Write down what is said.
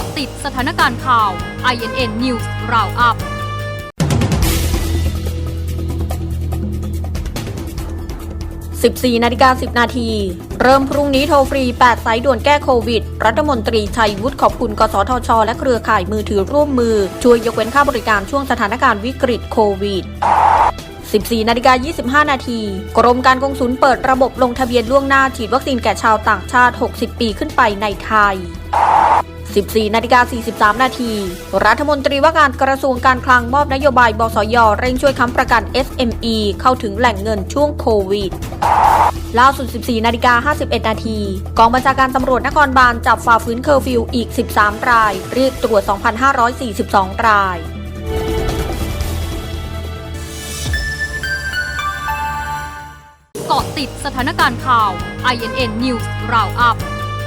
าะติดสถานการณ์ข่าว INN News Roundup 14 นาฬิกา 10 นาที เริ่มพรุ่งนี้โทรฟรี 8 สายด่วนแก้โควิด รัฐมนตรีชัยวุฒิขอบคุณ กสทช และเครือข่ายมือถือร่วมมือ ช่วยยกเว้นค่าบริการช่วงสถานการณ์วิกฤตโควิด 14 นาฬิกา 25 นาที กรมการกงสุลเปิดระบบลงทะเบียนล่วงหน้าฉีดวัคซีนแก่ชาวต่างชาติ 60 ปีขึ้นไปในไทย 14 นาฬิกา 43 นาที รัฐมนตรีว่าการกระทรวงการคลังมอบนโยบาย บสย เร่งช่วยค้ำประกัน SME เข้าถึงแหล่งเงินช่วงโควิด ล่าสุด 14 นาฬิกา 51 นาที กองบัญชาการตำรวจนครบาลจับฝ่าฝืนเคอร์ฟิวอีก 13 ราย เรียกตรวจ 2,542 รายเกาะติดสถานการณ์ข่าว INN News Roundup